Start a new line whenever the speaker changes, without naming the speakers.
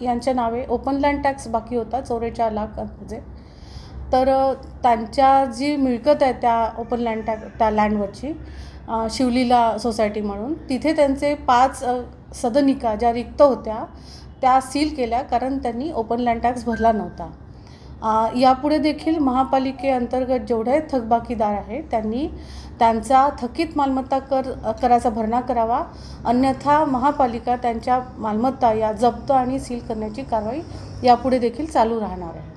यांच्या नावे open land tax बाकी होता चौवेचाळ लाख म्हणजे. तर त्यांच्या जी मिळकत आहे त्या ओपन लँड टॅक त्या लँडवरची शिवलीला सोसायटी म्हणून तिथे त्यांचे पाच सदनिका ज्या रिक्त होत्या त्या सील केल्या कारण त्यांनी ओपन लँड टॅक्स भरला नव्हता. यापुढे देखील महापालिकेअंतर्गत जेवढे थकबाकीदार आहे त्यांनी त्यांचा थकीत मालमत्ता कर कराचा भरणा करावा. अन्यथा महापालिका त्यांच्या मालमत्ता या जप्त आणि सील करण्याची कारवाई यापुढे देखील चालू राहणार आहे.